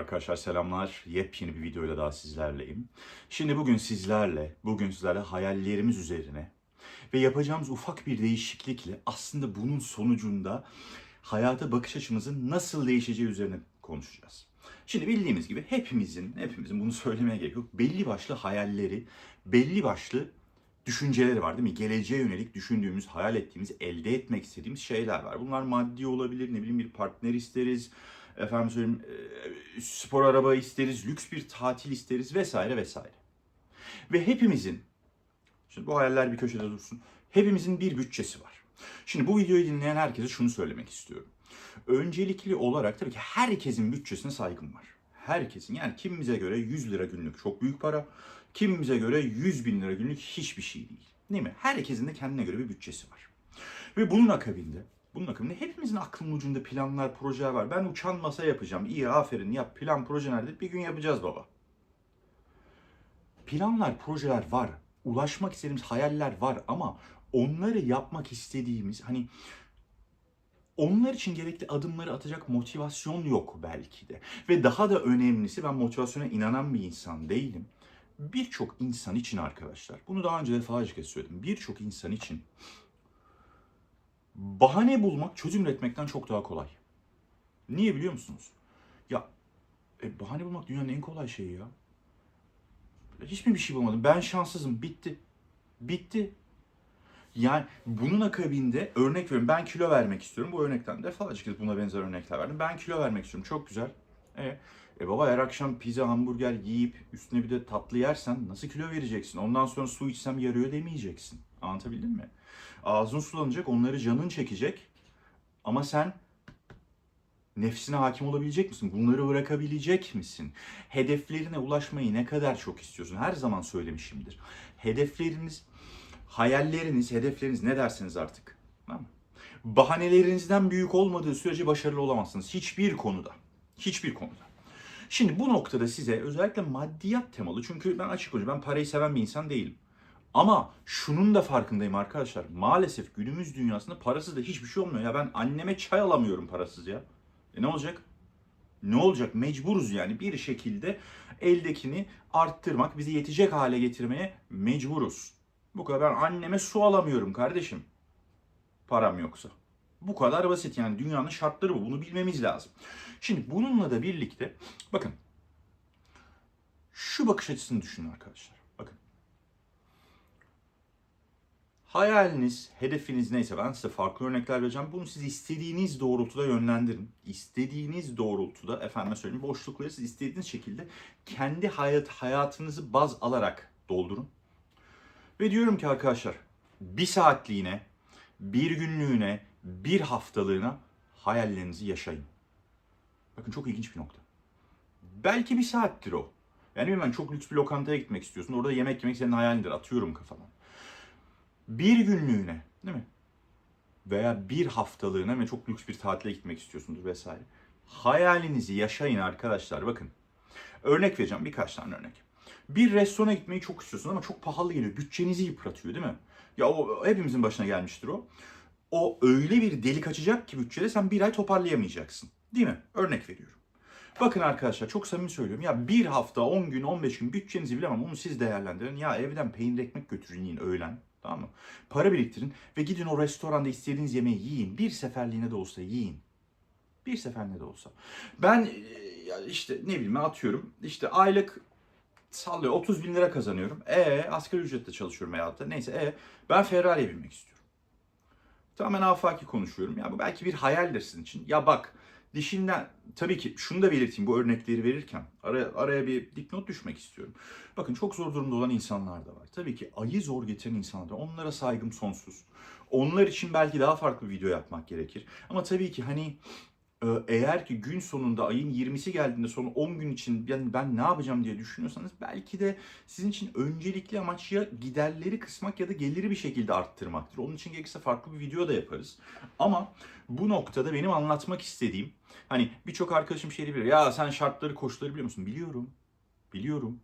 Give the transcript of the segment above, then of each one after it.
Arkadaşlar selamlar. Yepyeni bir videoyla daha sizlerleyim. Şimdi bugün sizlerle, bugün sizlerle hayallerimiz üzerine ve yapacağımız ufak bir değişiklikle aslında bunun sonucunda hayata bakış açımızın nasıl değişeceği üzerine konuşacağız. Şimdi bildiğimiz gibi hepimizin, hepimizin bunu söylemeye gerek yok. Belli başlı hayalleri, belli başlı düşünceleri var değil mi? Geleceğe yönelik düşündüğümüz, hayal ettiğimiz, elde etmek istediğimiz şeyler var. Bunlar maddi olabilir, ne bileyim bir partner isteriz, efendim söyleyeyim e, spor araba isteriz, lüks bir tatil isteriz vesaire vesaire. Ve hepimizin, şimdi bu hayaller bir köşede dursun, hepimizin bir bütçesi var. Şimdi bu videoyu dinleyen herkese şunu söylemek istiyorum. Öncelikli olarak tabii ki herkesin bütçesine saygım var. Herkesin yani kimimize göre 100 lira günlük çok büyük para, kimimize göre 100 bin lira günlük hiçbir şey değil. Değil mi? Herkesin de kendine göre bir bütçesi var. Ve bunun akabinde bunun akabinde hepimizin aklının ucunda planlar, projeler var. Ben uçan masa yapacağım. İyi aferin yap. Plan, proje nerede? Bir gün yapacağız baba. Planlar, projeler var. Ulaşmak istediğimiz hayaller var ama onları yapmak istediğimiz hani onlar için gerekli adımları atacak motivasyon yok belki de. Ve daha da önemlisi ben motivasyona inanan bir insan değilim. Birçok insan için arkadaşlar, bunu daha önce defalarca söyledim. Birçok insan için bahane bulmak çözüm üretmekten çok daha kolay. Niye biliyor musunuz? Ya e, bahane bulmak dünyanın en kolay şeyi ya. Hiç mi bir şey bulmadım? Ben şanssızım. Bitti. Bitti. Yani bunun akabinde örnek veriyorum. Ben kilo vermek istiyorum. Bu örnekten defalarca kez buna benzer örnekler verdim. Ben kilo vermek istiyorum. Çok güzel. E, e baba her akşam pizza, hamburger yiyip üstüne bir de tatlı yersen nasıl kilo vereceksin? Ondan sonra su içsem yarıyor demeyeceksin. Anlatabildim mi? Ağzın sulanacak, onları canın çekecek. Ama sen nefsine hakim olabilecek misin? Bunları bırakabilecek misin? Hedeflerine ulaşmayı ne kadar çok istiyorsun? Her zaman söylemişimdir. Hedefleriniz, hayalleriniz, hedefleriniz ne dersiniz artık? Tamam? Bahanelerinizden büyük olmadığı sürece başarılı olamazsınız. Hiçbir konuda. Hiçbir konuda. Şimdi bu noktada size özellikle maddiyat temalı çünkü ben açık konuşayım ben parayı seven bir insan değilim. Ama şunun da farkındayım arkadaşlar. Maalesef günümüz dünyasında parasız da hiçbir şey olmuyor. Ya ben anneme çay alamıyorum parasız ya. E ne olacak? Ne olacak? Mecburuz yani bir şekilde eldekini arttırmak, bizi yetecek hale getirmeye mecburuz. Bu kadar ben anneme su alamıyorum kardeşim. Param yoksa. Bu kadar basit yani dünyanın şartları bu. Bunu bilmemiz lazım. Şimdi bununla da birlikte bakın şu bakış açısını düşünün arkadaşlar. Bakın. Hayaliniz, hedefiniz neyse ben size farklı örnekler vereceğim. Bunu siz istediğiniz doğrultuda yönlendirin. İstediğiniz doğrultuda efendime söyleyeyim boşlukları siz istediğiniz şekilde kendi hayat hayatınızı baz alarak doldurun. Ve diyorum ki arkadaşlar bir saatliğine, bir günlüğüne, bir haftalığına hayallerinizi yaşayın. Bakın çok ilginç bir nokta. Belki bir saattir o. Yani hemen çok lüks bir lokantaya gitmek istiyorsun. Orada yemek yemek senin hayalindir. Atıyorum kafadan. Bir günlüğüne değil mi? Veya bir haftalığına ve çok lüks bir tatile gitmek istiyorsundur vesaire. Hayalinizi yaşayın arkadaşlar. Bakın. Örnek vereceğim birkaç tane örnek. Bir restorana gitmeyi çok istiyorsun ama çok pahalı geliyor. Bütçenizi yıpratıyor değil mi? Ya o hepimizin başına gelmiştir o. O öyle bir delik açacak ki bütçede sen bir ay toparlayamayacaksın. Değil mi? Örnek veriyorum. Bakın arkadaşlar çok samimi söylüyorum. Ya bir hafta, 10 gün, 15 gün bütçenizi bilemem. Onu siz değerlendirin. Ya evden peynir ekmek götürün yiyin öğlen. Tamam mı? Para biriktirin ve gidin o restoranda istediğiniz yemeği yiyin. Bir seferliğine de olsa yiyin. Bir seferliğine de olsa. Ben e, işte ne bileyim atıyorum. İşte aylık sallıyor 30 bin lira kazanıyorum. E asgari ücretle çalışıyorum da neyse e ben Ferrari'ye binmek istiyorum. Tamamen afaki konuşuyorum. Ya bu belki bir hayaldir sizin için. Ya bak dişinden tabii ki şunu da belirteyim bu örnekleri verirken araya, araya bir dipnot düşmek istiyorum. Bakın çok zor durumda olan insanlar da var. Tabii ki ayı zor getiren insanlar da onlara saygım sonsuz. Onlar için belki daha farklı bir video yapmak gerekir. Ama tabii ki hani eğer ki gün sonunda ayın 20'si geldiğinde son 10 gün için yani ben ne yapacağım diye düşünüyorsanız belki de sizin için öncelikli amaç ya giderleri kısmak ya da geliri bir şekilde arttırmaktır. Onun için gerekirse farklı bir video da yaparız. Ama bu noktada benim anlatmak istediğim hani birçok arkadaşım şey diyebilir ya sen şartları koşulları biliyor musun? Biliyorum. Biliyorum.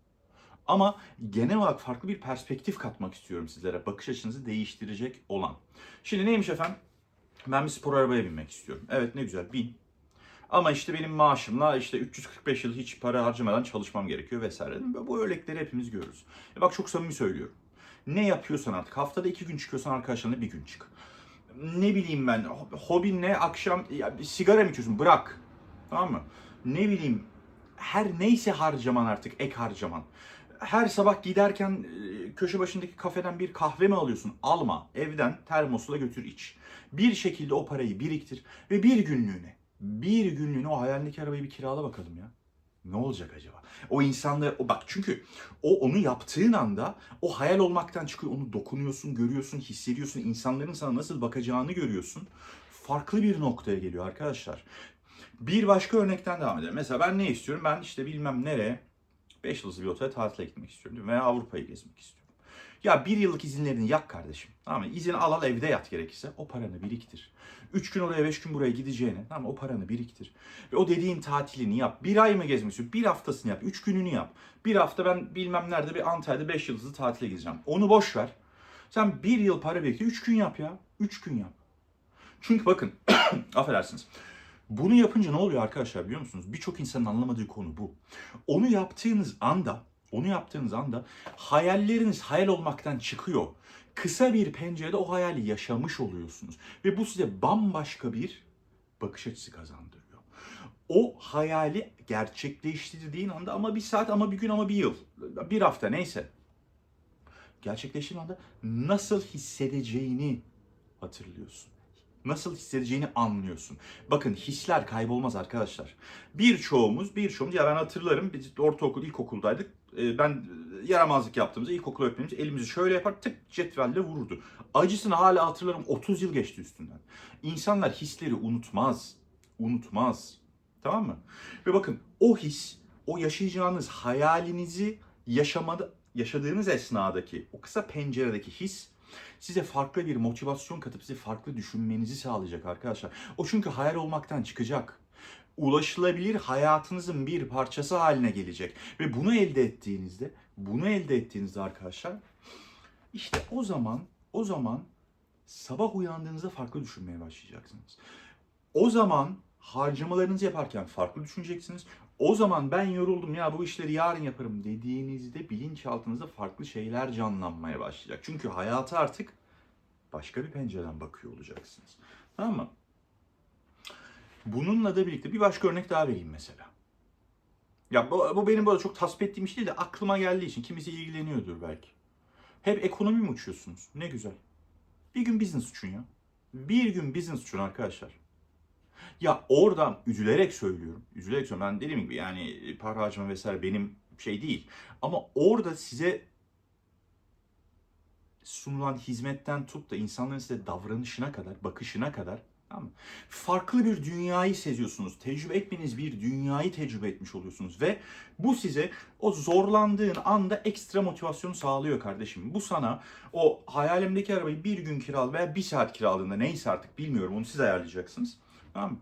Ama genel olarak farklı bir perspektif katmak istiyorum sizlere. Bakış açınızı değiştirecek olan. Şimdi neymiş efendim? Ben bir spor arabaya binmek istiyorum. Evet ne güzel bin. Ama işte benim maaşımla işte 345 yıl hiç para harcamadan çalışmam gerekiyor vesaire. Bu örnekleri hepimiz görürüz. E bak çok samimi söylüyorum. Ne yapıyorsan artık haftada iki gün çıkıyorsan arkadaşlarına bir gün çık. Ne bileyim ben hobin ne akşam ya, sigara mı içiyorsun bırak. Tamam mı? Ne bileyim her neyse harcaman artık ek harcaman. Her sabah giderken e, köşe başındaki kafeden bir kahve mi alıyorsun? Alma. Evden termosla götür iç. Bir şekilde o parayı biriktir ve bir günlüğüne, bir günlüğüne o hayalindeki arabayı bir kirala bakalım ya. Ne olacak acaba? O insanlar, o bak çünkü o onu yaptığın anda o hayal olmaktan çıkıyor. Onu dokunuyorsun, görüyorsun, hissediyorsun. İnsanların sana nasıl bakacağını görüyorsun. Farklı bir noktaya geliyor arkadaşlar. Bir başka örnekten devam edelim. Mesela ben ne istiyorum? Ben işte bilmem nereye 5 yıldızlı bir otele tatile gitmek istiyorum veya Avrupa'yı gezmek istiyorum. Ya bir yıllık izinlerini yak kardeşim. Tamam mı? İzini al al evde yat gerekirse. O paranı biriktir. 3 gün oraya 5 gün buraya gideceğine tamam mı? o paranı biriktir. Ve o dediğin tatilini yap. Bir ay mı gezmek? Bir haftasını yap. 3 gününü yap. Bir hafta ben bilmem nerede bir Antalya'da 5 yıldızlı tatile gideceğim. Onu boş ver. Sen bir yıl para biriktir. 3 gün yap ya. 3 gün yap. Çünkü bakın affedersiniz. Bunu yapınca ne oluyor arkadaşlar biliyor musunuz? Birçok insanın anlamadığı konu bu. Onu yaptığınız anda, onu yaptığınız anda hayalleriniz hayal olmaktan çıkıyor. Kısa bir pencerede o hayali yaşamış oluyorsunuz. Ve bu size bambaşka bir bakış açısı kazandırıyor. O hayali gerçekleştirdiğin anda ama bir saat ama bir gün ama bir yıl, bir hafta neyse. Gerçekleştiğin anda nasıl hissedeceğini hatırlıyorsun nasıl hissedeceğini anlıyorsun. Bakın hisler kaybolmaz arkadaşlar. Birçoğumuz, birçoğumuz ya ben hatırlarım biz ortaokul, ilkokuldaydık. Ee, Ben yaramazlık yaptığımızda ilkokul öğretmenimiz elimizi şöyle yapar tık cetvelle vururdu. Acısını hala hatırlarım 30 yıl geçti üstünden. İnsanlar hisleri unutmaz. Unutmaz. Tamam mı? Ve bakın o his, o yaşayacağınız hayalinizi yaşamada, yaşadığınız esnadaki o kısa penceredeki his size farklı bir motivasyon katıp size farklı düşünmenizi sağlayacak arkadaşlar. O çünkü hayal olmaktan çıkacak. Ulaşılabilir hayatınızın bir parçası haline gelecek. Ve bunu elde ettiğinizde, bunu elde ettiğinizde arkadaşlar işte o zaman, o zaman sabah uyandığınızda farklı düşünmeye başlayacaksınız. O zaman harcamalarınızı yaparken farklı düşüneceksiniz. O zaman ben yoruldum ya bu işleri yarın yaparım dediğinizde bilinçaltınızda farklı şeyler canlanmaya başlayacak. Çünkü hayata artık başka bir pencereden bakıyor olacaksınız. Tamam mı? Bununla da birlikte bir başka örnek daha vereyim mesela. Ya bu, bu benim böyle çok tasvip ettiğim iş değil de aklıma geldiği için kimisi ilgileniyordur belki. Hep ekonomi mi uçuyorsunuz? Ne güzel. Bir gün business uçun ya. Bir gün business uçun arkadaşlar. Ya oradan üzülerek söylüyorum. Üzülerek söylüyorum. Ben dediğim gibi yani para harcama vesaire benim şey değil. Ama orada size sunulan hizmetten tut da insanların size davranışına kadar, bakışına kadar tamam mı? farklı bir dünyayı seziyorsunuz. Tecrübe etmeniz bir dünyayı tecrübe etmiş oluyorsunuz ve bu size o zorlandığın anda ekstra motivasyonu sağlıyor kardeşim. Bu sana o hayalimdeki arabayı bir gün kiral veya bir saat kiraladığında neyse artık bilmiyorum onu siz ayarlayacaksınız. Tamam mı?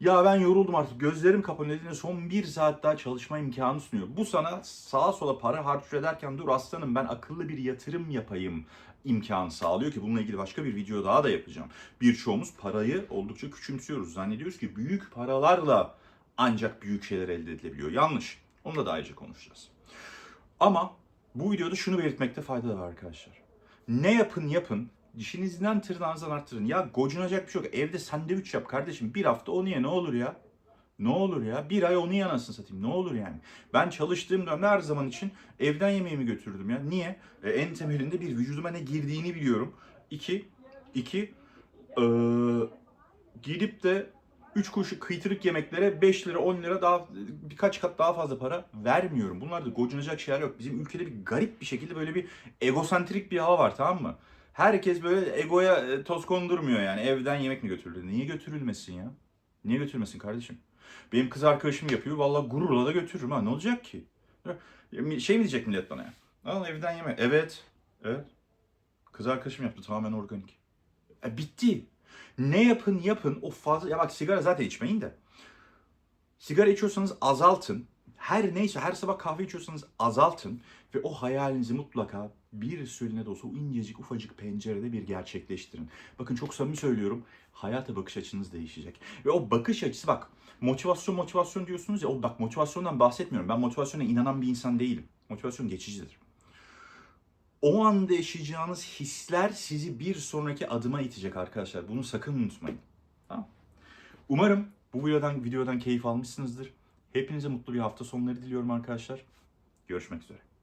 Ya ben yoruldum artık gözlerim kapanıyor son bir saat daha çalışma imkanı sunuyor. Bu sana sağa sola para harcıyor ederken dur aslanım ben akıllı bir yatırım yapayım imkanı sağlıyor ki bununla ilgili başka bir video daha da yapacağım. Birçoğumuz parayı oldukça küçümsüyoruz. Zannediyoruz ki büyük paralarla ancak büyük şeyler elde edilebiliyor. Yanlış. Onu da daha ayrıca konuşacağız. Ama bu videoda şunu belirtmekte fayda var arkadaşlar. Ne yapın yapın dişinizden tırnağınızdan arttırın. Ya gocunacak bir şey yok. Evde sandviç yap kardeşim. Bir hafta onu ye ne olur ya. Ne olur ya. Bir ay onu yanasın satayım. Ne olur yani. Ben çalıştığım dönemde her zaman için evden yemeğimi götürdüm ya. Niye? E, en temelinde bir vücuduma ne girdiğini biliyorum. İki, iki e, gidip de 3 kuruşu kıytırık yemeklere 5 lira 10 lira daha birkaç kat daha fazla para vermiyorum. Bunlar da gocunacak şeyler yok. Bizim ülkede bir garip bir şekilde böyle bir egosantrik bir hava var tamam mı? Herkes böyle egoya e, toz kondurmuyor yani. Evden yemek mi götürülür? Niye götürülmesin ya? Niye götürmesin kardeşim? Benim kız arkadaşım yapıyor. Vallahi gururla da götürürüm ha. Ne olacak ki? Şey mi diyecek millet bana ya? Al evden yeme. Evet. Evet. Kız arkadaşım yaptı tamamen organik. E, bitti. Ne yapın yapın o fazla ya bak sigara zaten içmeyin de. Sigara içiyorsanız azaltın. Her neyse her sabah kahve içiyorsanız azaltın ve o hayalinizi mutlaka bir süreliğine de olsa o incecik ufacık pencerede bir gerçekleştirin. Bakın çok samimi söylüyorum. Hayata bakış açınız değişecek. Ve o bakış açısı bak motivasyon motivasyon diyorsunuz ya o bak motivasyondan bahsetmiyorum. Ben motivasyona inanan bir insan değilim. Motivasyon geçicidir. O anda yaşayacağınız hisler sizi bir sonraki adıma itecek arkadaşlar. Bunu sakın unutmayın. Umarım bu videodan videodan keyif almışsınızdır. Hepinize mutlu bir hafta sonları diliyorum arkadaşlar. Görüşmek üzere.